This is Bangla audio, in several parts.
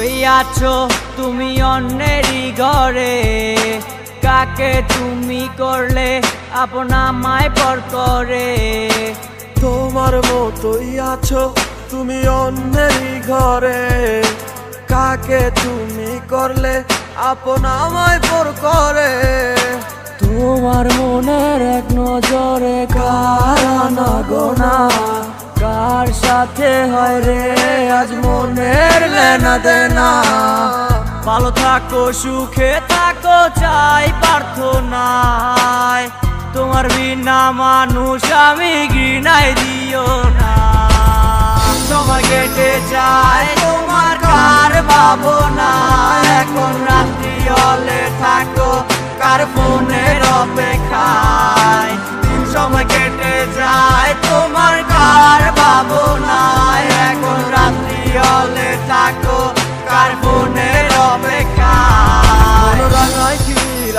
আছো তুমি অন্যেরই ঘরে। কাকে তুমি করলে আপনা মায় পর করে। তোমার মতোই আছো তুমি অন্যেরই ঘরে। কাকে তুমি করলে আপন আমায় পর করে। তোমার মনের এক নজরে কারানা গোনা কার সাথে হয় রে, আজ মনের লেনা দেনা। ভালো থাকো, সুখে থাকো, চাই প্রার্থনায়। তোমার বিনা মানুষ আমি ঘৃণায় দিও না। সময় কেটে যায় তোমার কার ভাবনা এখন রাত্রি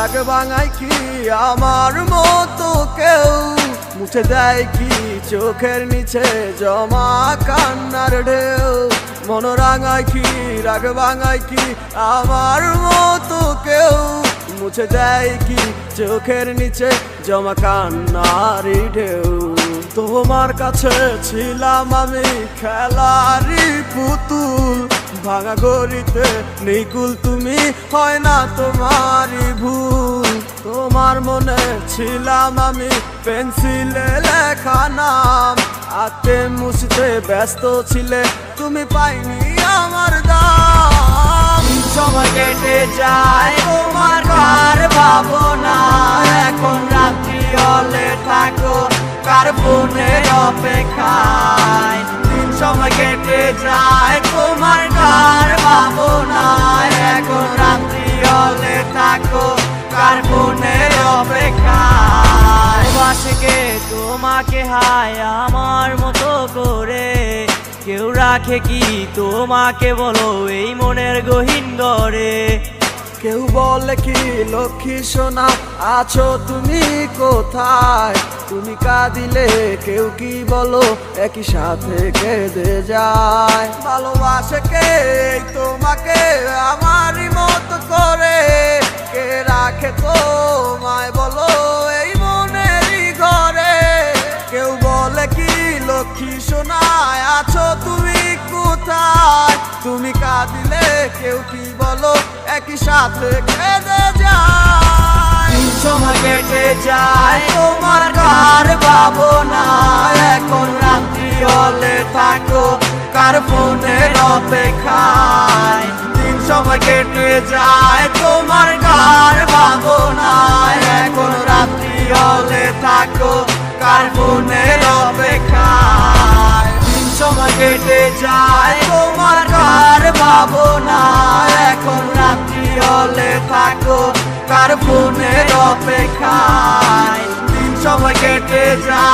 কি রাগে ভাঙাই কি আমার মতো কেউ? মুছে দেয় কি চোখের নিচে জমা কান্নার ঢেউ? মন রাঙায় কি, রাগ ভাঙায় কি আমার মতো কেউ? মুছে দেয় কি চোখের নিচে জমা কান্নার ঢেউ? তোমার কাছে ছিলাম আমি খেলারি পুতুল, ভাঙা গড়িতে নিকুল তুমি হয় না তোমারই ভুল। তোমার মনে ছিলাম আমি পেন্সিলে লেখা নাম আতে মুছতে ব্যস্ত ছিলে, তুমি পাইনি আমার দাম। সময় কেটে যায় তোমার কার অপেক্ষায়। দিন সময় কেটে যায়, তোমার কার ভাবনা এখন রাত্রি হলে থাকো কার ফোনের অপেক্ষায়? বাসকে তোমাকে হায় আমার মতো করে? কেউ রাখে কি তোমাকে বলো এই মনের গহীন ঘরে কেউ বলে কি লক্ষ্মী সোনা? আছো তুমি কোথায়? তুমি কাঁদিলে কেউ কি বলো? একই সাথে কেঁদে যায়। ভালোবাসে কে? তোমাকে আমারই মতো করে। কে রাখে তোমায় বলো? এই মনেরই ঘরে। কেউ বলে কি লক্ষ্মী সোনায় আছো তুমি কোথায়? তুমি কাঁদিলে কেউ কি বলো? একই সাথে কেঁদে যায় সময় কেটে যায়। তোমার কার ভাবনা? এখন রাত্রি হলে থাকো কার ফোনের অপেক্ষায়? দিন সময় কেটে যায়। তোমার কার ভাবনা? এখন রাত্রি হলে থাকো কার ফোনের অপেক্ষায়? দিন সময় কেটে যায়। তোমার কার ভাবনা? এখন অপেক্ষায় দিন সময় কেটে যায়।